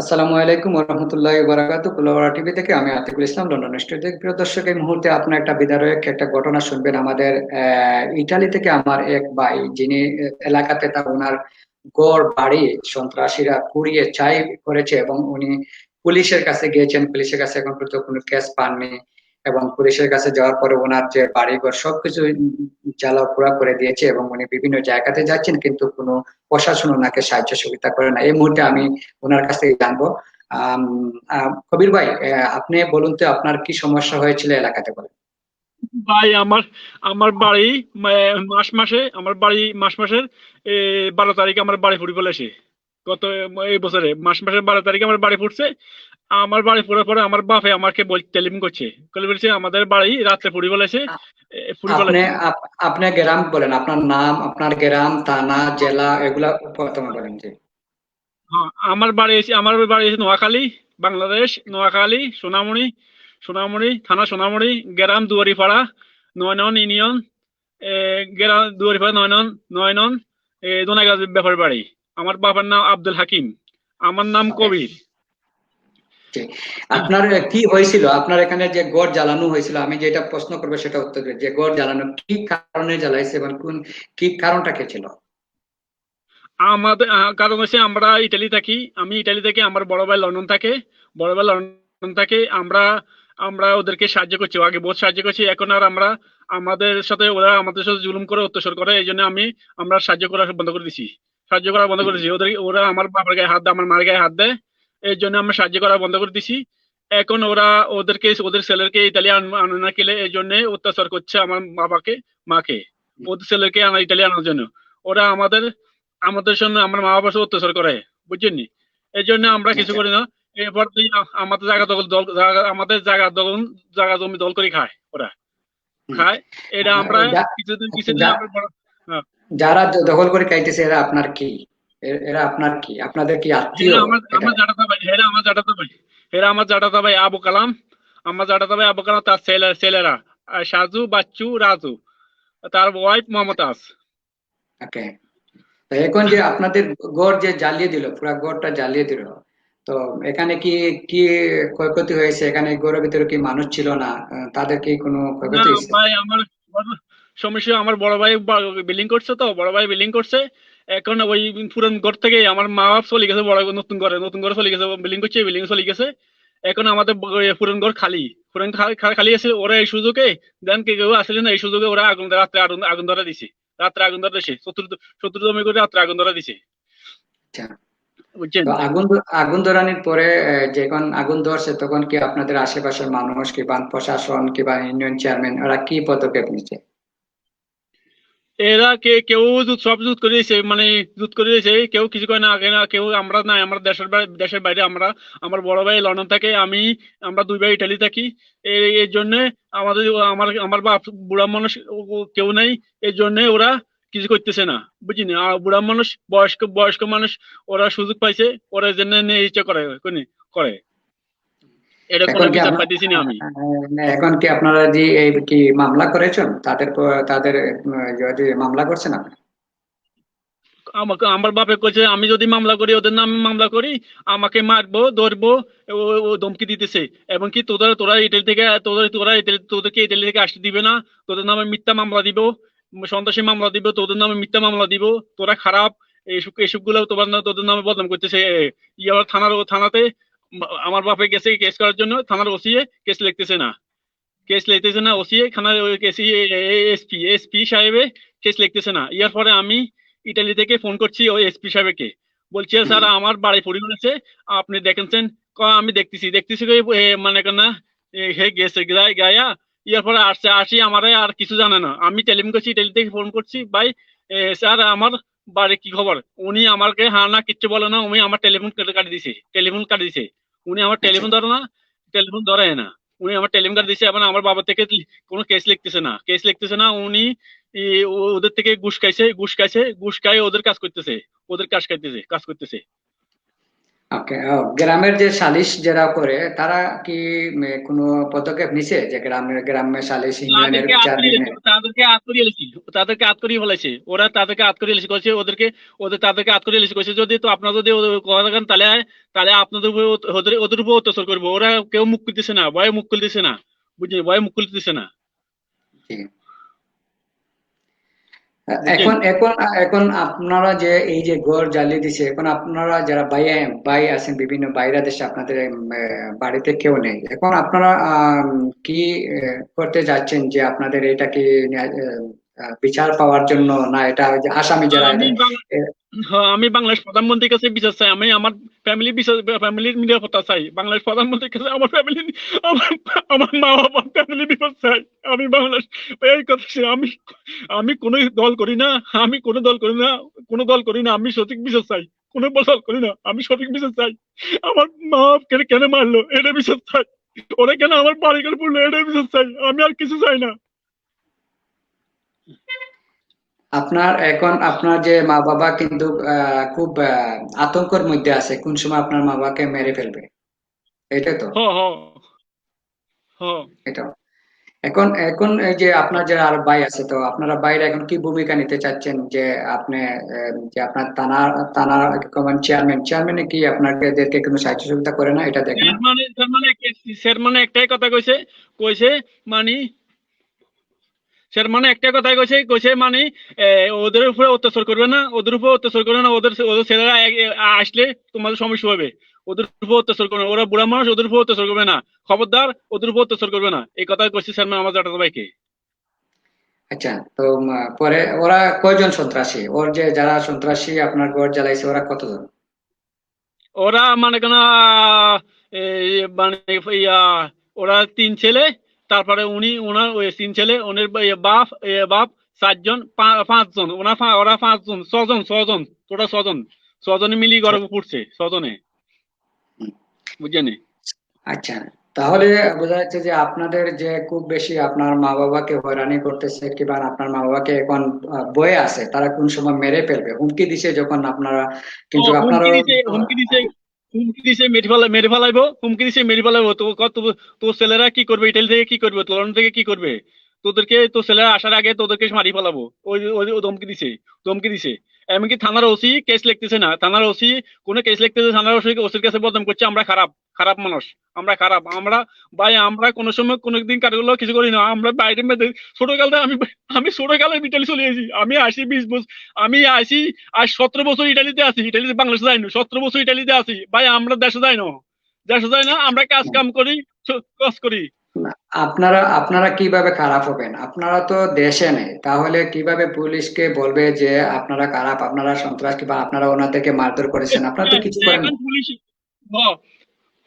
আসসালামু আলাইকুম রহমতুল্লাহ বারাকাত কুলাওয়ারা টিভি থেকে আমি আতিকুল ইসলাম, লন্ডন স্টুডিও প্রিয় দর্শক, এই মুহূর্তে আপনার একটা বিদারক একটা ঘটনা শুনবেন। আমাদের ইটালি থেকে আমার এক ভাই, যিনি এলাকাতে তার ওনার গড় বাড়ি, সন্ত্রাসীরা কুড়িয়ে চাই করেছে এবং উনি পুলিশের কাছে গিয়েছেন। পুলিশের কাছে এখন পর্যন্ত কোনো কেস পাননি। এবং পুলিশের কাছে যাওয়ার পরে ওনার যে বাড়িঘর সবকিছু জ্বালাপোড়া করে দিয়েছে এবং উনি বিভিন্ন জায়গাতে যাচ্ছেন কিন্তু কোনো প্রশাসন ওনাকে সাহায্য সুবিধা করে না। এই মুহূর্তে আমি ওনার কাছ থেকে জানব। কবির ভাই আপনি বলুন তো আপনার কি সমস্যা হয়েছিল এলাকাতে বলেন। ভাই, আমার আমার বাড়ি মাস মাসে, আমার বাড়ি মাস মাসের বারো তারিখে আমার বাড়ি ফুটি বলেছে গত এই বছরে মাস মাসের বারো তারিখে আমার বাড়ি ফুটছে আমার বাড়ি ফুটার পরে আমার বাপে আমাকে বল টেলিফোন করছে। বলে বলছে আমাদের বাড়ি রাত্রে ফুটি বলেছে আপনি আপনি গ্রাম বলেন আপনার নাম আপনার গ্রাম থানা জেলা এগুলা প্রথমে বলেন জি হ্যাঁ আমার বাড়ি এসে আমার বাড়ি এসে নোয়াখালী বাংলাদেশ নোয়াখালী সোনামণি সোনামণি থানা সোনামণি গ্রাম দুয়ারিপাড়া নয় নন ইউনিয়ন গ্রাম দুয়ারিপাড়া নয় নন নয় নন এ, দোনাগাছ ব্যাপার বাড়ি। আমার বাবার নাম আব্দুল হাকিম আমার নাম কবির। আপনার কি হয়েছিল? আপনার এখানে যে গড় জ্বালানো হয়েছিল আমি যেটা প্রশ্ন করব সেটা উত্তর যে গড় জ্বালানো কি কারণে জ্বালাইছে এবং কোন কি কারণটা কে ছিল? আমাদের কারণ হচ্ছে আমরা ইটালি থাকি। আমি ইটালি থেকে আমার বড় ভাই লন্ডন থাকে। বড় ভাই লন্ডন থাকে। আমরা আমরা ওদেরকে সাহায্য করছি। আগে বহুত সাহায্য করছি। এখন আর আমরা আমাদের সাথে ওরা আমাদের সাথে জুলুম করে অত্যাচার করে। এই জন্য আমি আমরা সাহায্য করা বন্ধ করে দিছি। সাহায্য করা বন্ধ করে দিছি। ওদের ওরা আমার বাবার গায়ে হাত দেয় আমার মার গায়ে হাত দেয় এর জন্য আমরা সাহায্য করা বন্ধ করে দিছি। এখন ওরা ওদেরকে ওদের ছেলেকে ইতালি আনা না গেলে এই জন্য অত্যাচার করছে আমার বাবাকে মাকে। ওদের ছেলেকে আনা ইতালি আনার জন্য। ওরা আমাদের আমাদের সঙ্গে আমার মা বাবার অত্যাচার করে বুঝছেন নি? এই জন্য আমরা কিছু। করি না। এরপর আমাদের জায়গা দখল দল আমাদের জায়গা দখল জায়গা জমি দল করে খায় ওরা। খায়। এটা আমরা কিছুদিন কিছুদিন আমরা যারা দখল করে খাইতেছে এরা আপনার কি? এরা আপনার কি? আপনাদের কি আত্মীয়? এরা আমার জাটাতা ভাই এরা আমার জাটাতা আবু কালাম আমার জাটাতা ভাই আবু কালাম তার ছেলে ছেলেরা সাজু বাচ্চু রাজু তার ওয়াইফ মমতাজ ওকে। এখন যে আপনাদের গড় যে জ্বালিয়ে দিল পুরা গড়টা জ্বালিয়ে দিল তো এখানে কি কি ক্ষয়ক্ষতি হয়েছে? এখানে গড়ের ভিতরে কি মানুষ ছিল না? তাদের কি কোনো ক্ষয়ক্ষতি হয়েছে? ভাই আমার সমস্যা আমার বড় ভাই বিল্ডিং করছে তো বড় ভাই বিল্ডিং করছে। এখন ওই পুরান ঘর থেকে আমার মা বাপ চলে গেছে বড় নতুন ঘরে নতুন ঘরে চলে গেছে বিল্ডিং করছে বিল্ডিং চলে গেছে। এখন আমাদের পুরান ঘর খালি। পুরান খালি আছে ওরা এই সুযোগে দেন কে কেউ আসলে না এই সুযোগে ওরা আগুন রাত্রে আগুন আগুন ধরা দিছে। রাত্রে আগুন ধরা দিছে শত্রু শত্রু জমি করে রাত্রে আগুন ধরা দিছে। আচ্ছা। বুঝছেন? আগুন আগুন ধরানোর পরে যখন আগুন ধরছে তখন কি আপনাদের আশেপাশের মানুষ কি কিংবা প্রশাসন কিংবা ইউনিয়ন চেয়ারম্যান ওরা কি পদক্ষেপ নিচ্ছে? এরা কে, কেউ সব জুত করে দিয়েছে মানে জুত করে দিয়েছে, কেউ কিছু করে না আগে না কেউ আমরা নাই, আমরা দেশের দেশের বাইরে আমরা, আমার বড় ভাই লন্ডন থাকে, আমি, আমরা দুই ভাই ইটালি থাকি এই এর জন্য আমাদের, আমার আমার বাপ বুড়া মানুষ কেউ নাই, এর জন্য ওরা কিছু করতেছে না বুঝিনি আর বুড়া মানুষ, বয়স্ক বয়স্ক মানুষ, ওরা সুযোগ পাইছে, ওরা জন্য নিয়ে ইচ্ছা করে করে। এটা কোনো এখন কি বিচার পাইতেছি না আমি। এখন কি আপনারা যে এই কি মামলা করেছেন তাদের তাদের যদি মামলা করছেন আপনি? আমাকে আমার বাপে কইছে আমি যদি মামলা করি ওদের নামে মামলা করি আমাকে মারবো ধরবো ও ধমকি দিতেছে। এবং কি তোদের তোরা ইটালি থেকে তোদের তোরা ইটালি তোদেরকে ইটালি থেকে আসতে দিবে না তোদের নামে মিথ্যা মামলা দিব সন্ত্রাসী মামলা দিব তোদের নামে মিথ্যা মামলা দিব তোরা খারাপ এইসব এইসবগুলো তোমার তোদের নামে বদনাম করতেছে ইয়ার থানার থানাতে আমার বাপে গেছে কেস করার জন্য, থানার ওসিএ কেস লিখতেছে না। কেস লিখতেছে না ওসিএ থানার কেসি এসপি এসপি সাহেবে কেস লিখতেছে না। ইয়ার পরে আমি ইটালি থেকে ফোন করছি ওই এসপি সাহেবকে। বলছি স্যার, আমার বাড়ি পরিবার আছে। আপনি দেখেছেন আমি দেখতেছি। দেখতেছি মানে কেন হে, গেছে, গায়া ইয়ার পরে আসছে, আসি, আমারে আর কিছু জানে না। আমি টেলিম করছি ইটালি থেকে ফোন করছি, ভাই স্যার, আমার বাড়ি কি খবর? উনি আমাকে হ্যাঁ না কিচ্ছু বলে না উনি আমার টেলিফোন কাটি দিছে টেলিফোন কাটি দিছে। উনি আমার টেলিফোন ধরে না টেলিফোন ধরে না। উনি আমার টেলিফোন কাটি দিছে এবং আমার বাবা থেকে কোনো কেস লিখতেছে না। কেস লিখতেছে না উনি ওদের থেকে ঘুষ খাইছে ঘুষ খাইছে ঘুষ খাই ওদের কাজ করতেছে ওদের কাজ খাইতেছে কাজ করতেছে। ওকে গ্রামের যে সালিশ যারা করে তারা কি কোনো পদক্ষেপ নিছে যে গ্রামের গ্রামে সালিশ ইউনিয়নের তাদেরকে আত করিয়ে তাদেরকে আত তাদেরকে করিয়ে ফেলেছে ওরা তাদেরকে আত এলেছে করছে ওদেরকে ওদের তাদেরকে আত এলেছে করছে যদি তো আপনারা যদি থাকেন তাহলে তাহলে আপনাদের উপর ওদের ওদের উপর অত্যাচার করব। ওরা কেউ মুখ খুলতেছে না ভয়ে মুখ খুলতেছে না। বুঝলি ভয়ে মুখ খুলতেছে না। এখন এখন এখন আপনারা যে এই যে ঘর জ্বালিয়ে দিছে এখন আপনারা যারা ভাই ভাই আছেন বিভিন্ন বাইরা দেশে আপনাদের বাড়িতে কেউ নেই। এখন আপনারা কি করতে যাচ্ছেন যে আপনাদের এটা কি বিচার পাওয়ার জন্য না এটা আসামি যারা হ্যাঁ, আমি বাংলাদেশ প্রধানমন্ত্রীর কাছে বিচার চাই। আমি আমার ফ্যামিলি বিচার ফ্যামিলির নিরাপত্তা চাই। বাংলাদেশ প্রধানমন্ত্রীর কাছে আমার ফ্যামিলি আমার আমার মা বাবা ফ্যামিলি বিপদ চাই। আমি বাংলাদেশ এই কথা। আমি আমি কোনো দল করি না। আমি কোনো দল করি না। কোনো দল করি না। আমি সঠিক বিচার চাই। কোনো দল করি না। আমি সঠিক বিচার চাই। আমার মা কেন কেন মারলো? এটা বিচার চাই। ওরা কেন আমার বাড়ি করে পড়ল এটা বিচার চাই। আমি আর কিছু চাই না। আপনার এখন আপনার যে মা বাবা কিন্তু খুব আতঙ্কের মধ্যে আছে কোন সময় আপনার মা বাবাকে মেরে ফেলবে। এটা তো? হ হ হ এটা। এখন এখন এই যে আপনার যারা আর ভাই আছে তো আপনারা বাইরে এখন কি ভূমিকা নিতে চাচ্ছেন? যে আপনি যে আপনার থানা থানা কমান চেয়ারম্যান চেয়ারম্যানে কি আপনাদেরকে কোনো সাহায্য সুবিধা করে না? এটা দেখেন। মানে একটাই কথা কইছে কইছে মানে স্যার মানে একটা কথাই কইছে কইছে মানে ওদের উপরে অত্যাচার করবে না ওদের উপরে অত্যাচার করবে না ওদের ওদের ছেলেরা আসলে তোমাদের সমস্যা হবে। ওদের উপর অত্যাচার করবে ওরা বুড়া মানুষ ওদের উপর অত্যাচার করবে না। খবরদার ওদের উপর অত্যাচার করবে না। এই কথা কইছে স্যার মানে আমার জাটার ভাইকে। আচ্ছা তো পরে ওরা কয়জন সন্ত্রাসী? ওর যে যারা সন্ত্রাসী আপনার ঘর জ্বালাইছে ওরা কতজন? ওরা মানে কেন মানে ওরা তিন ছেলে তারপরে উনি ওনার ওই তিন ছেলে ওনার বাপ বাপ পা- পাঁচজন ওনার ওরা পাঁচজন ছজন ছজন টোটাল ছজন ছজনে মিলিয়ে গর্ব পড়ছে ছজনে। হুম। বুঝছেন আচ্ছা তাহলে বোঝা যাচ্ছে যে আপনাদের যে খুব বেশি আপনার মা বাবাকে হয়রানি করতেছে কিংবা আপনার মা বাবাকে এখন বয়ে আছে তারা কোন সময় মেরে ফেলবে? হুমকি দিছে যখন আপনারা কিন্তু আপনারা হুমকি দিছে। হুমকি দিছে, মেরে ফেলা মেরে ফেলাইবো, হুমকি দিছে, মেরে ফেলাইবো। তো তোর ছেলেরা কি করবে? ইটালি থেকে কি করবে? লন্ডন থেকে কি করবে? তোদেরকে তোর ছেলেরা আসার আগে তোদেরকে মারি ফেলাবো। ওই ওই ধমকি দিছে ধমকি দিছে। এমনকি থানার ওসি কেস লিখতেছে না। থানার ওসি কোনো কেস লিখতেছে থানার ওসি ওসির কাছে বদনাম করছে, আমরা খারাপ খারাপ মানুষ, আমরা খারাপ, আমরা ভাই, আমরা কোনো সময় কোনোদিন কারোগুলো কিছু করি না, আমরা বাইরে মেয়েদের ছোটকালে আমি আমি ছোটকালে ইটালি চলে গেছি আমি আসি বিশ বছর আমি আসি আর সতেরো বছর ইটালিতে আছি, ইটালিতে বাংলাদেশে যাই না, সতেরো বছর ইটালিতে আছি। ভাই, আমরা দেশে যাই না, দেশে যাই না, আমরা কাজ কাম করি কাজ করি। আপনারা আপনারা কীভাবে খারাপ হবেন? আপনারা তো দেশে নেই। তাহলে কীভাবে পুলিশকে বলবে যে আপনারা খারাপ, আপনারা সন্ত্রাস কিংবা আপনারা ওনাদেরকে মারধর করেছেন? আপনারা তো কিছু করেন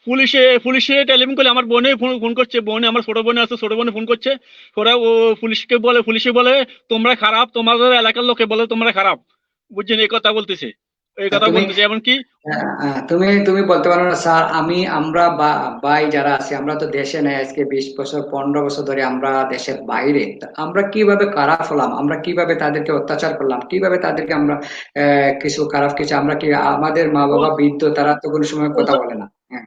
পুলিশ পুলিশে টেলিফোন করলে আমার বোনে ফোন করছে। বোনে, আমার ছোট বোনে আছে, ছোট বোনে ফোন করছে। ওরা ও পুলিশকে বলে, পুলিশে বলে, তোমরা খারাপ, তোমাদের এলাকার লোকে বলে তোমরা খারাপ। বুঝছেন? এই কথা বলতেছে। এই কথা তুমি- এমনকি তুমি তুমি বলতে পারো না স্যার আমি আমরা বা- ভাই যারা আছি আমরা তো দেশে নেই আজকে বিশ বছর পনেরো বছর ধরে আমরা দেশের বাইরে। আমরা কীভাবে খারাপ হলাম? আমরা কীভাবে তাদেরকে অত্যাচার করলাম? কীভাবে তাদেরকে আমরা কিছু খারাপ কিছু আমরা কি আমাদের মা বাবা বৃদ্ধ তারা তো কোনো সময় কথা বলে না? হ্যাঁ।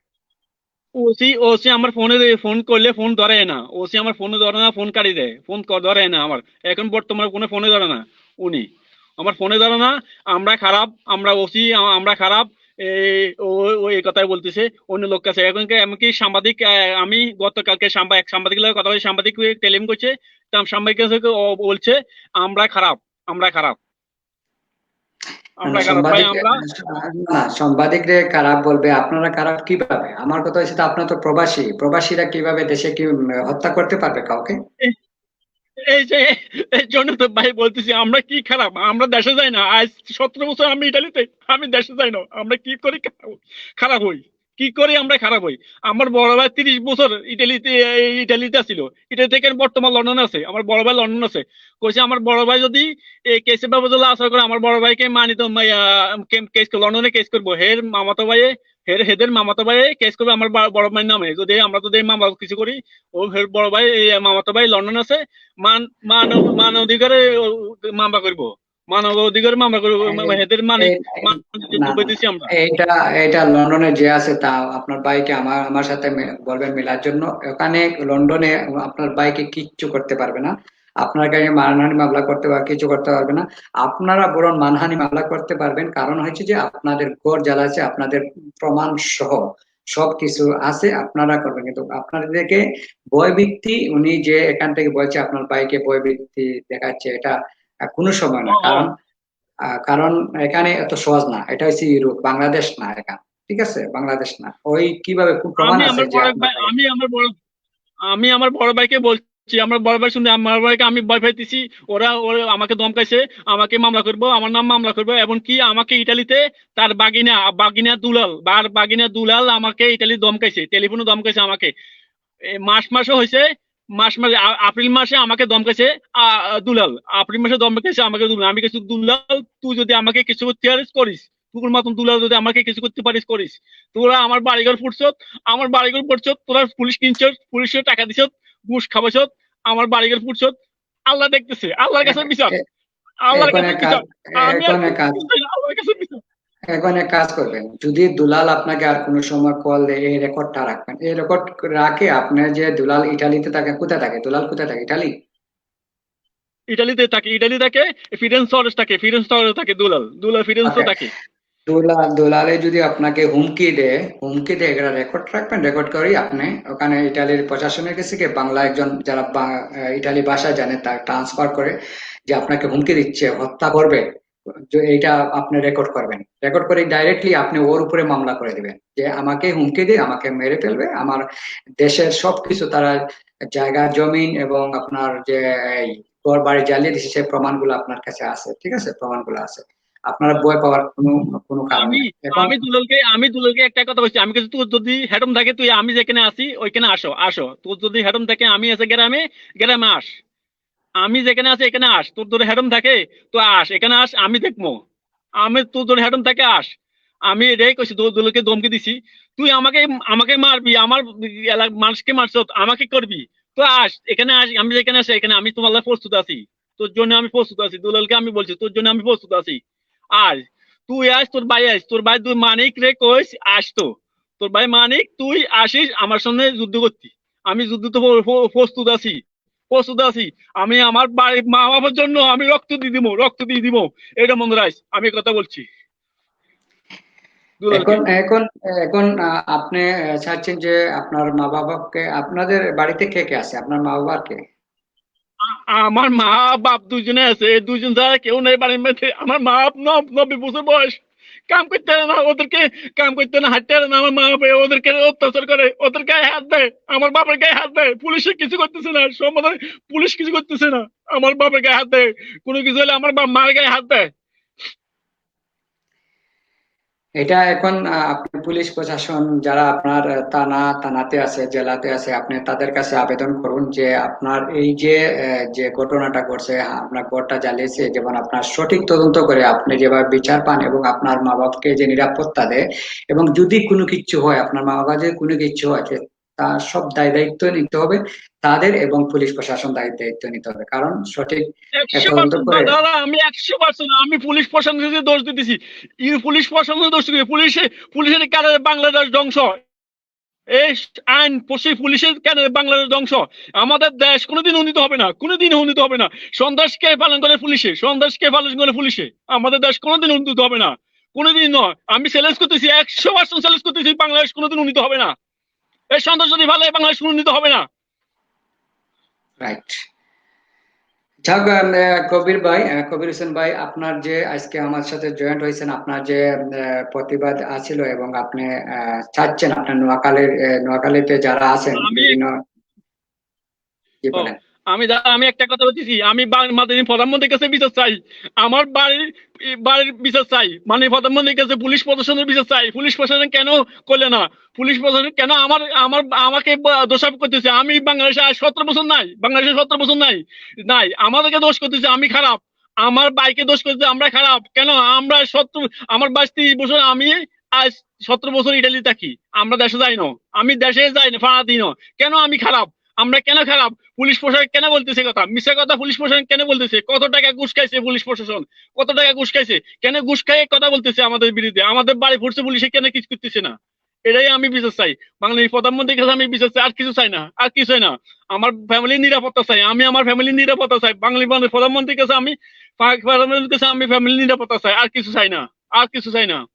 ওসি ওসি আমার ফোনে ফোন করলে ফোন ধরে না। ওসি আমার ফোনে ধরে না ফোন কাটি দেয়। ফোন ধরে না আমার। এখন বর্তমানে কোনো ফোনে ধরে না উনি। আমার ফোনে ধরে না আমরা খারাপ আমরা ওসি আমরা খারাপ এই কথাই বলতেছে অন্য লোক কাছে এখন কি- এমনকি সাংবাদিক আমি গতকালকে সাংবাদিক এক সাংবাদিকের কথা বলে সাংবাদিক টেলিম করছে তা সাংবাদিক কাছে বলছে আমরা খারাপ আমরা খারাপ। সাংবাদিক সাংবাদিকরে খারাপ বলবে আপনারা খারাপ কীভাবে? আমার কথা হচ্ছে আপনারা তো প্রবাসী প্রবাসীরা কীভাবে দেশে কি হত্যা করতে পারবে কাউকে? এই যে, এই জন্য তো ভাই বলতেছি, আমরা কি খারাপ? আমরা দেশে যাই না। আজ সতেরো বছর আমি ইটালিতে, আমি দেশে যাই না। আমরা কি করি খারাপ- হই? কি করে আমরা খারাপ হই? আমার বড় ভাই তিরিশ বছর ইটালিতে ইটালিতে ছিল ইটালি থেকে বর্তমান লন্ডন আছে। আমার বড় ভাই লন্ডন আছে। কইছে, আমার বড় ভাই যদি এই কেসের বাবদ আশা করে, আমার বড় ভাইকে মানি তো কেস লন্ডনে কেস করব। হের মামাতো ভাইয়ে হের হেদের মামাতো ভাই কেস করবে আমার বড় ভাইয়ের নামে। যদি আমরা যদি মামা কিছু করি ও হের বড় ভাই এই মামাতো ভাই লন্ডন আছে মান মান মান অধিকারে মামলা করব। মানব অধিকার মামলা করে হেদের মানে এই- না, না। দিচ্ছি আমরা। এটা এটা লন্ডনে যে আছে তা আপনার ভাইকে আমার আমার সাথে বলবেন মেলার জন্য। ওখানে লন্ডনে আপনার ভাইকে কিচ্ছু করতে পারবে না। আপনার গাড়ি মানহানি মামলা করতে পারবে কিছু করতে পারবে না। আপনারা বরং মানহানি মামলা করতে পারবেন। কারণ হচ্ছে যে আপনাদের গড় জ্বালা আছে আপনাদের প্রমাণ সহ সবকিছু আছে আপনারা করবেন। কিন্তু আপনাদেরকে ভয়ভীতি উনি যে এখান থেকে বলছে আপনার বাইকে ভয়ভীতি দেখাচ্ছে এটা কোনো সময় না। কারণ কারণ এখানে এত সহজ না। এটা হচ্ছে ইউরোপ বাংলাদেশ না এখানে। ঠিক আছে? বাংলাদেশ না। ওই কীভাবে প্রমাণ আছে আমার বড় আমি আমার বড় ভাইকে বলছি আমার বড় ভাই শুনে আমার ভাইকে আমি ভয় পাইতেছি। ওরা ওরা আমাকে ধমকাইছে আমাকে মামলা করব আমার নাম মামলা করব। এমনকি আমাকে ইটালিতে তার বাগিনা বাগিনা দুলাল বার বাগিনা দুলাল আমাকে ইটালি ধমকাইছে টেলিফোনে ধমকাইছে আমাকে। মাস মাসও হয়েছে মাস মাসে এপ্রিল মাসে আমাকে আ, দুলাল। এপ্রিল মাসে ধমকাইছে আমাকে দুলাল। আমি কিছু দুলাল তুই যদি আমাকে কিছু পারিস করিস। তুকুর মতন দুলাল যদি আমাকে কিছু করতে পারিস করিস। তোরা আমার বাড়িঘর ফুটছত আমার বাড়িঘর পড়ছত তোরা পুলিশ কিনছত পুলিশের টাকা দিছত ঘুষ খাবাইছত আমার বাড়িঘর ফুটছত আল্লাহ দেখতেছে আল্লাহর কাছে বিচার। আল্লাহর কাছে বিচার। আমি এখন এক কাজ কিছু চাই না, আল্লাহর কাছে বিচার। এখন এক কাজ করবেন যদি দুলাল আপনাকে আর কোনো সময় কল দেয় এই রেকর্ডটা রাখবেন। এই রেকর্ড রাখে আপনার যে দুলাল ইটালিতে থাকে কোথায় থাকে? দুলাল কোথায় থাকে? ইটালি? ইটালিতে থাকে ইটালি থাকে ফিরেন্স শহরে থাকে ফিরেন্স শহরে থাকে দুলাল। দুলাল ফিরেন্স. থাকে। দুলাল দুলালে যদি আপনাকে হুমকি দেয় হুমকি দেয় এটা রেকর্ড রাখবেন রেকর্ড করে আপনি ওখানে ইটালির প্রশাসনের কাছে গিয়ে বাংলা একজন যারা ইটালি ভাষা জানে, তার ট্রান্সফার করে যে আপনাকে হুমকি দিচ্ছে, হত্যা করবে, যে এইটা আপনি রেকর্ড করবেন। রেকর্ড করে ডাইরেক্টলি আপনি ওর উপরে মামলা করে দিবেন, যে আমাকে হুমকি দিয়ে আমাকে মেরে ফেলবে, আমার দেশের সবকিছু, তারা জায়গা, জমিন এবং আপনার যে ঘর বাড়ি জ্বালিয়ে দিচ্ছে সেই প্রমাণগুলো আপনার কাছে আছে, ঠিক আছে? প্রমাণগুলো আছে। আপনারা ভয় পাওয়ার কোনো কোনো কারণ আমি নেই। আমি দুলালকে আমি দুলালকে একটা কথা বলছি। আমি কিছু তোর যদি হেডম থাকে তুই আমি যেখানে আছি ওইখানে আসো আসো। তোর যদি হেডম থাকে আমি আছে গ্রামে গ্রামে আস। আমি যেখানে আছি এখানে আস। তোর যদি হেডম থাকে তো আস। এখানে আস আমি দেখব। আমি তোর যদি হেডম থাকে আস। আমি এটাই কইছি দুলালকে ধমকি দিছি। তুই আমাকে আমাকে মারবি আমার মানুষকে মারছ আমাকে করবি। তো আস এখানে আস আমি যেখানে আছি এখানে আমি তোমার প্রস্তুত আছি। তোর জন্য আমি প্রস্তুত আছি। দুলালকে আমি বলছি তোর জন্য আমি প্রস্তুত আছি। আর তুই আস তোর ভাই আস তোর ভাই তুই মানিক রে কইস আস তো। তোর ভাই মানিক তুই আসিস আমার সঙ্গে যুদ্ধ করতি। আমি যুদ্ধ তো প্রস্তুত আছি প্রস্তুত আছি। আমি আমার বাড়ি মা বাবার জন্য আমি রক্ত দিয়ে দিব রক্ত দিয়ে দিব। এটা মনে রাখ আমি কথা বলছি। এখন এখন এখন আপনি চাচ্ছেন যে আপনার মা বাবাকে আপনাদের বাড়িতে কে কে আছে? আপনার মা বাবার কে? আমার মা বাপ দুজনে আছে দুজন ছাড়া কেউ নেই বাড়ির মধ্যে। আমার মা বাপ নব্বই বছর বয়স। কাম করতে না, ওদেরকে কাম করতে না, হাঁটতে না, আমার মা বাপ ওদেরকে অত্যাচার করে, ওদের গায়ে হাত দেয়, আমার বাপের গায়ে হাত দেয়। পুলিশে কিছু করতেছে না সমাধান পুলিশ কিছু করতেছে না, আমার বাপের গায়ে হাত দেয়। কোনো কিছু হলে আমার বাপ মার গায়ে হাত দেয়। এটা এখন পুলিশ প্রশাসন যারা আপনার থানা, থানাতে আছে, জেলাতে আছে, আপনি তাদের কাছে আবেদন করুন যে আপনার এই যে যে ঘটনাটা ঘটছে আপনার ঘরটা জ্বালিয়েছে, যেমন আপনার সঠিক তদন্ত করে আপনি যেভাবে বিচার পান এবং আপনার মা বাবাকে যে নিরাপত্তা দেয় এবং যদি কোনো কিছু হয়, আপনার মা বাবা যদি কোনো কিছু হয় তার সব দায় দায়িত্ব নিতে হবে। তাদের এবং পুলিশ প্রশাসন দায় দায়িত্ব নিতে হবে। কারণ সঠিক আমি একশো পার্সেন্ট আমি পুলিশ প্রশাসনকে দোষ দিতেছি। পুলিশ প্রশাসনের দোষ দিতেছি। পুলিশে পুলিশের কারণে বাংলাদেশ ধ্বংস এই আইন পশি পুলিশের কেন বাংলাদেশ ধ্বংস আমাদের দেশ কোনোদিন উন্নীত হবে না কোনোদিন উন্নীত হবে না। সন্ত্রাসকে পালন করে পুলিশে? সন্ত্রাসকে পালন করে পুলিশে? আমাদের দেশ কোনোদিন উন্নীত হবে না। কোনোদিন নয়। আমি চ্যালেঞ্জ করতেছি একশো পার্সেন্ট চ্যালেঞ্জ করতেছি বাংলাদেশ কোনোদিন উন্নীত হবে না। এই সন্ত্রাস যদি ভালো হয়, বাংলাদেশ উন্নীত হবে না। রাইট যাক কবির ভাই কবির হোসেন ভাই আপনার যে আজকে আমার সাথে জয়েন্ট হয়েছেন আপনার যে প্রতিবাদ আছিল এবং আপনি আহ, চাচ্ছেন আপনার নোয়াখালীর নোয়াখালীতে যারা আছেন বিভিন্ন আমি আমি একটা কথা বলতেছি, আমি মাননীয় প্রধানমন্ত্রীর কাছে বিচার চাই। আমার বাড়ির বাড়ির বিচার চাই। মানে প্রধানমন্ত্রীর কাছে পুলিশ প্রশাসনের বিচার চাই। পুলিশ প্রশাসন কেন করলে না? পুলিশ প্রশাসন কেন আমার আমার, আমাকে দোষারোপ করতেছে? আমি বাংলাদেশে সতেরো বছর নাই। বাংলাদেশে সতেরো বছর নাই। নাই। আমাদেরকে দোষ করতেছে, আমি খারাপ। আমার বাইকে দোষ করতেছে, আমরা খারাপ। কেন? আমরা সত্তর, আমার বাইশ তিরিশ বছর, আমি আজ সতেরো বছর ইটালি থাকি। আমরা দেশে যাই না। আমি দেশে যাই না, ফাড়া দিই না। কেন আমি খারাপ? আমরা কেন খারাপ? পুলিশ প্রশাসন কেন বলতেছে কথা? মিথ্যা কথা পুলিশ প্রশাসন কেন বলতেছে? কত টাকা ঘুষ খাইছে পুলিশ প্রশাসন? কত টাকা ঘুষ খাইছে? কেন ঘুষ খাইয়ে কথা বলতেছে আমাদের বিরুদ্ধে? আমাদের বাড়ি ফুটছে পুলিশে কেন কিছু করতেছে না? এটাই আমি বিচার চাই। বাংলাদেশ প্রধানমন্ত্রীর কাছে আমি বিচার চাই। আর কিছু চাই না। আর কিছু না। আমার ফ্যামিলির নিরাপত্তা চাই। আমি আমার ফ্যামিলির নিরাপত্তা চাই। বাংলাদেশ প্রধানমন্ত্রীর কাছে আমি প্রধানমন্ত্রীর কাছে আমি ফ্যামিলির নিরাপত্তা চাই। আর কিছু চাই না। আর কিছু চাই না।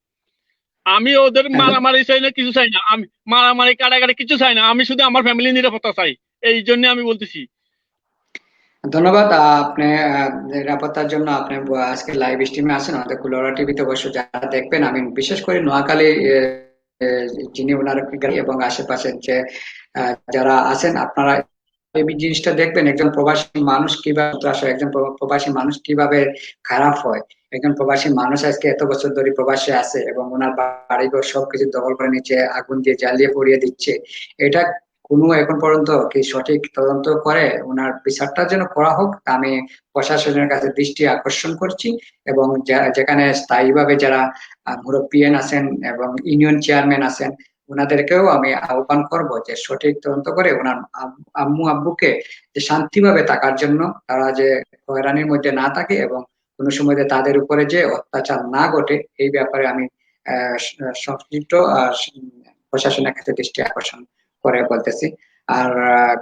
আমি ওদের মারামারি চাই না, কিছু চাই না। আমি মারামারি কাটাকাটি কিছু চাই না। আমি শুধু আমার ফ্যামিলির নিরাপত্তা চাই। এই জন্য আমি বলতেছি। ধন্যবাদ, আপনি নিরাপত্তার জন্য আপনি আজকে লাইভ স্ট্রিমে আছেন, আমাদের কুলোরা টিভিতে অবশ্য যারা দেখবেন, আমি বিশেষ করে নোয়াখালী যিনি ওনার এবং আশেপাশের যে যারা আছেন, আপনারা এই জিনিসটা দেখবেন, একজন প্রবাসী মানুষ কীভাবে একজন প্রবাসী মানুষ কীভাবে খারাপ হয়। একজন প্রবাসী মানুষ আজকে এত বছর ধরে প্রবাসে আছে এবং ওনার বাড়িঘর সবকিছু দখল করে নিচ্ছে, আগুন দিয়ে জ্বালিয়ে পুড়িয়ে দিচ্ছে। এটা কোনো এখন পর্যন্ত কি সঠিক তদন্ত করে, ওনার বিচারটা যেন করা হোক আমি প্রশাসনের কাছে দৃষ্টি আকর্ষণ করছি এবং যেখানে স্থায়ীভাবে যারা মুরব্বিয়ান আছেন এবং ইউনিয়ন চেয়ারম্যান আছেন, ওনাদেরকেও আমি আহ্বান করব যে সঠিক তদন্ত করে ওনার আম- আম্মু আব্বুকে যে শান্তিভাবে থাকার জন্য তারা যে হয়রানির মধ্যে না থাকে এবং কোনো সময় তাদের উপরে যে অত্যাচার না ঘটে, এই ব্যাপারে আমি, আহ সংশ্লিষ্ট প্রশাসনের কাছে দৃষ্টি আকর্ষণ করে বলতেছি। আর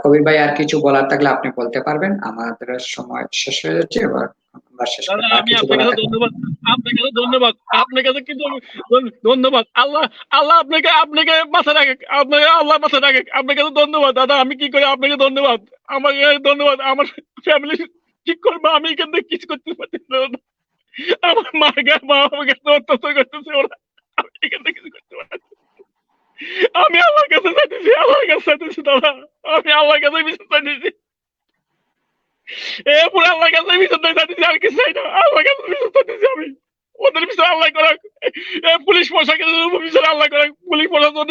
কবির ভাই আর কিছু বলার থাকলে আপনি বলতে পারবেন। আমাদের সময় শেষ হয়ে যাচ্ছে এবার ধন্যবাদ কিন্তু ধন্যবাদ। আল্লাহ আল্লাহ আপনাকে আপনাকে রাখে আপনাকে আল্লাহ রাখে আপনার ধন্যবাদ দাদা আমি কি করি আপনাকে ধন্যবাদ? আমাকে ধন্যবাদ আমার ফ্যামিলি ঠিক করব আমি এখান থেকে কিছু করতে পারছি না। আমার মা মা আমাকে অত্যাচার করতেছে ওরা আমি এখান থেকে কিছু করতে পারছি। আমি আল্লাহর কাছে চাইতেছি আল্লাহর কাছে চাইতেছি দাদা। আমি আল্লাহর কাছে বিশ্বাস চাইতেছি বিচার আল্লাহ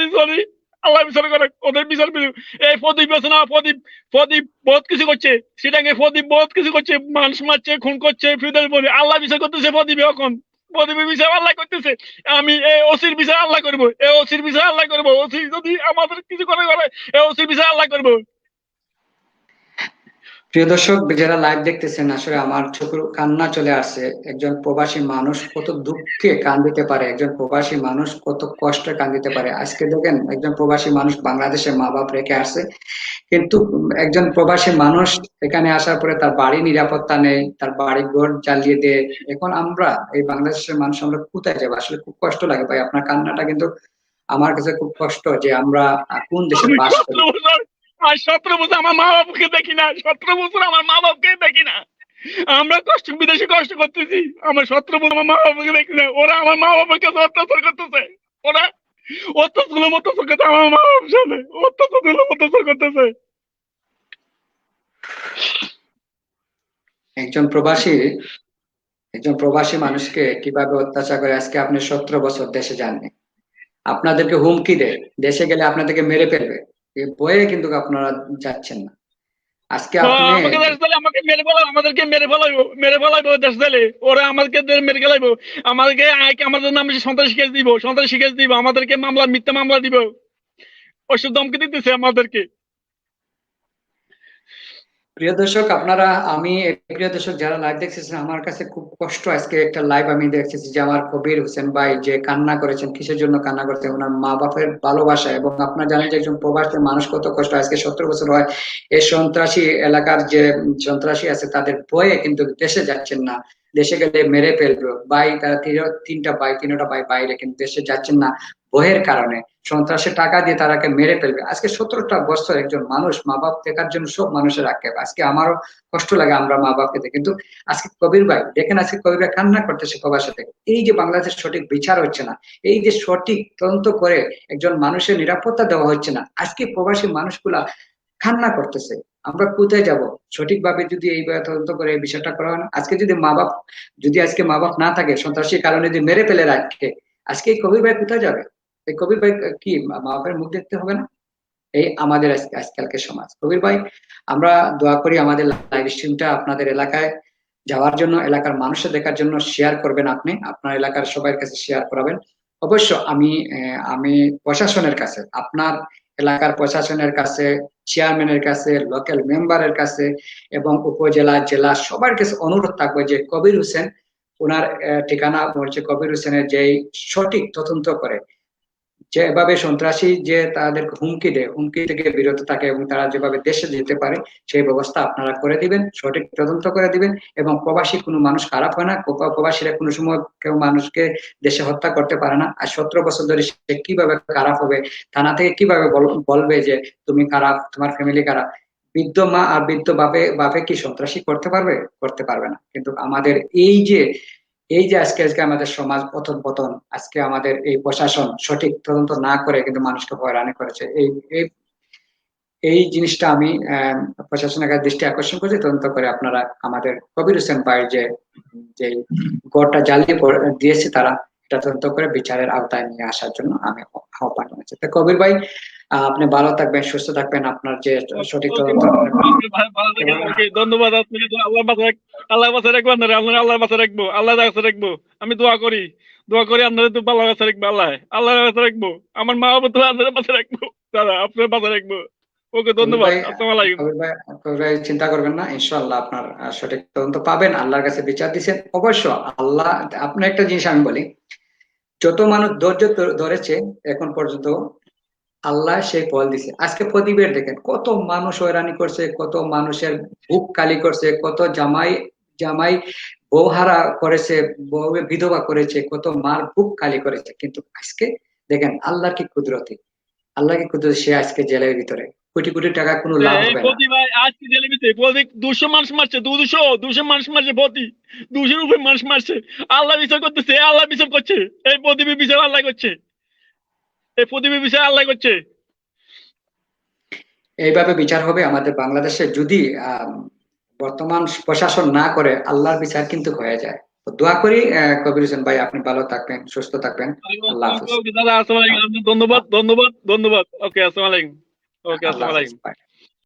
বিচার আল্লাহ বিচার ওদের বিচার বিরু- এই প্রদীপ আছে না, প্রদীপ? প্রদীপ বহুত কিছু করছে। সেটাকে প্রদীপ বহুত কিছু করছে। মানুষ মারছে, খুন করছে ফিউদাল বলে। আল্লাহ বিচার করতেছে প্রদীপ এখন। প্রদীপের আল্লাহ করতেছে। আমি এই ওসির আল্লাহ করব। এই ওসির আল্লাহ করব। ওসি যদি আমাদের কিছু করে এই ওসির আল্লাহ করব। প্রিয় দর্শক, যারা লাইভ দেখতেছেন, আসলে আমার চোখের কান্না চলে আসছে। একজন প্রবাসী মানুষ কত দুঃখে কান্দিতে পারে। একজন প্রবাসী মানুষ কত কষ্টে কান্দিতে পারে। আজকে দেখেন, একজন প্রবাসী মানুষ বাংলাদেশে মা বাপ রেখে আসছে। কিন্তু একজন প্রবাসী মানুষ এখানে আসার পরে তার বাড়ি নিরাপত্তা নেই তার বাড়ি ঘর জ্বালিয়ে দেয়। এখন আমরা এই বাংলাদেশের মানুষ আমরা কোথায় যাব? আসলে খুব কষ্ট লাগে ভাই। আপনার কান্নাটা কিন্তু আমার কাছে খুব কষ্ট যে আমরা কোন দেশে বাস করি আর সতেরো বছর আমার মা বাবাকে দেখি না সতেরো বছর আমার মা বাবাকে দেখি না। আমরা কষ্ট বিদেশে কষ্ট করতেছি। আমার সতেরো বছর আমার মা বাবাকে দেখি না। ওরা আমার মা বাবাকে অত্যাচার করতেছে। ওরা অত্যাচার অত্যাচার করতে আমার মা সামনে অত্যাচার অত্যাচার করতেছে একজন প্রবাসী একজন প্রবাসী মানুষকে কীভাবে অত্যাচার করে, আজকে আপনি সতেরো বছর দেশে যাননি। আপনাদেরকে হুমকি দেয়। দেশে গেলে আপনাদেরকে মেরে ফেলবে। এই ভয়ে কিন্তু আপনারা যাচ্ছেন না। আজকে আমাকে দেশ দিলে আমাকে মেরে ফেলাবো আমাদেরকে মেরে ফেলাইবো মেরে ফেলাইবো দেশ দিলে। ওরা আমাদেরকে দে- মেরে ফেলাইবো। আমাদেরকে আয়- আমাদের নামে সন্ত্রাস কেস দিব সন্ত্রাস কেস দিব আমাদেরকে মামলা মিথ্যা মামলা দিব। ওইসব ধমকি দিতেছে আমাদেরকে। প্রিয় দর্শক, আপনারা, আমি প্রিয় দর্শক যারা লাইভ দেখতেছেন, আমার কাছে খুব কষ্ট আজকে একটা লাইভ আমি দেখতেছি যে আমার কবির হোসেন ভাই যে কান্না করেছেন, কিসের জন্য কান্না করেছেন ওনার মা বাপের ভালোবাসা এবং আপনারা জানেন যে একজন প্রবাসী মানুষ কত কষ্ট, আজকে সত্তর বছর হয়, এই সন্ত্রাসী এলাকার যে সন্ত্রাসী আছে তাদের ভয়ে কিন্তু দেশে যাচ্ছেন না, দেশে গেলে মেরে ফেলবে, ভাই, তারা তিন- তিনটা ভাই তিনটা ভাই বাইরে কিন্তু দেশে যাচ্ছেন না ভয়ের কারণে সন্ত্রাসের টাকা দিয়ে তারাকে মেরে ফেলবে। আজকে সতেরোটা বছর একজন মানুষ মা বাপ দেখার জন্য সব মানুষের আক্ষেপ। আজকে আমারও কষ্ট লাগে আমরা মা বাপকে দেখে। কিন্তু আজকে কবির ভাই, দেখেন আজকে কবির ভাই কান্না করতেছে প্রবাসে থেকে এই যে বাংলাদেশের সঠিক বিচার হচ্ছে না, এই যে সঠিক তদন্ত করে একজন মানুষের নিরাপত্তা দেওয়া হচ্ছে না, আজকে প্রবাসী মানুষগুলা কান্না করতেছে। আমরা কোথায় যাব? সঠিকভাবে যদি এই তদন্ত করে এই বিষয়টা করা হয় আজকে যদি মা বাপ যদি আজকে মা বাপ না থাকে, সন্ত্রাসীর কারণে যদি মেরে ফেলে রাখে, আজকে এই কবির ভাই কোথায় যাবে? এই কবির ভাই, কি, মা বাপের মুখ দেখতে হবে না? এই আমাদের আজকালকে সমাজ। কবির ভাই, আমরা দোয়া করি আমাদের লাইভ স্ট্রিমটা আপনাদের এলাকায় যাওয়ার জন্য, এলাকার মানুষের দেখার জন্য শেয়ার করবেন আপনি। আপনার এলাকার সবার কাছে শেয়ার করাবেন। অবশ্য আমি আমি প্রশাসনের কাছে, আপনার এলাকার প্রশাসনের কাছে চেয়ারম্যানের কাছে লোকাল মেম্বারের কাছে এবং উপজেলা, জেলা সবার কাছে অনুরোধ থাকবে যে কবির হোসেন, ওনার ঠিকানা হচ্ছে কবির হোসেনের যেই সঠিক তদন্ত করে যেভাবে সন্ত্রাসী যে তাদের হুমকি দেয়, হুমকি থেকে বিরত থাকে এবং তারা যেভাবে দেশে যেতে পারে, সেই ব্যবস্থা আপনারা করে দিবেন, সঠিক তদন্ত করে দিবেন এবং প্রবাসী কোনো মানুষ খারাপ হয় না। প্রবাসীরা কোনো সময় কেউ মানুষকে দেশে হত্যা করতে পারে না। আর সতেরো বছর ধরে সে কীভাবে খারাপ হবে, থানা থেকে কীভাবে বল- বলবে যে তুমি খারাপ, তোমার ফ্যামিলি খারাপ? বৃদ্ধ মা আর বৃদ্ধ বাপে বাপে কি সন্ত্রাসী করতে পারবে? করতে পারবে না। কিন্তু আমাদের এই যে এই যে আজকে আজকে আমাদের সমাজ পতন পতন, আজকে আমাদের এই প্রশাসন সঠিক তদন্ত না করে কিন্তু মানুষকে হয়রানি করেছে। এই এই জিনিসটা আমি প্রশাসনের কাছে দৃষ্টি আকর্ষণ করছি তদন্ত করে আপনারা আমাদের কবির হোসেন ভাইয়ের যে যে গড়টা জ্বালিয়ে দিয়েছে তারা এটা তদন্ত করে বিচারের আওতায় নিয়ে আসার জন্য আমি আহ্বান জানাচ্ছি। তো কবির ভাই আপনি ভালো থাকবেন সুস্থ থাকবেন আপনার যে সঠিক আপনি ধন্যবাদ আপনাকে আল্লাহ রাখ- আল্লাহ বাঁচা রাখব আপনারা আপনারা আল্লাহ বাঁচা রাখব আল্লাহ বাঁচা রাখব আমি দোয়া করি দোয়া করি আপনারা তো ভালো বাঁচা রাখব আল্লাহ আল্লাহ বাঁচা রাখব আমার মা বাবা তো আপনারা রাখব দাদা আপনারা বাঁচা রাখব ওকে ধন্যবাদ আসসালামু আলাইকুম। চিন্তা করবেন না ইনশাআল্লাহ আপনার সঠিক তদন্ত পাবেন আল্লাহর কাছে বিচার দিচ্ছেন অবশ্য আল্লাহ আপনার একটা জিনিস আমি বলি যত মানুষ ধৈর্য ধরেছে এখন পর্যন্ত আল্লাহ সেই ফল দিছে। আজকে প্রদীপের দেখেন কত মানুষ হয়রানি করছে কত মানুষের বুক কালি করছে কত জামাই জামাই বৌহারা করেছে বউ বিধবা করেছে কত মার বুক কালি করেছে। কিন্তু আজকে দেখেন আল্লাহর কি কুদরতি? আল্লাহ কি কুদরতি সে আজকে জেলের ভিতরে? কোটি কোটি টাকা কোনো লাভ হবে আজকে জেলে ভিতরে দুশো মানুষ মারছে দুশো দুশো মানুষ মারছে প্রতি দুশোর উপরে মানুষ মারছে। আল্লাহ বিচার করতেছে আল্লাহ বিচার করছে এই প্রদীপের বিচার আল্লাহ করছে। এই প্রদীপের বিষয়ে আল্লাহ করছে। এইভাবে বিচার হবে আমাদের বাংলাদেশে যদি আহ, বর্তমান প্রশাসন না করে আল্লাহর বিচার কিন্তু হয়ে যায়। দোয়া করি কবির হোসেন ভাই আপনি ভালো থাকবেন সুস্থ থাকবেন। আল্লাহ হাফেজ। ধন্যবাদ ধন্যবাদ ধন্যবাদ ওকে আসসালাম আলাইকুম। ওকে আসসালাম আলাইকুম.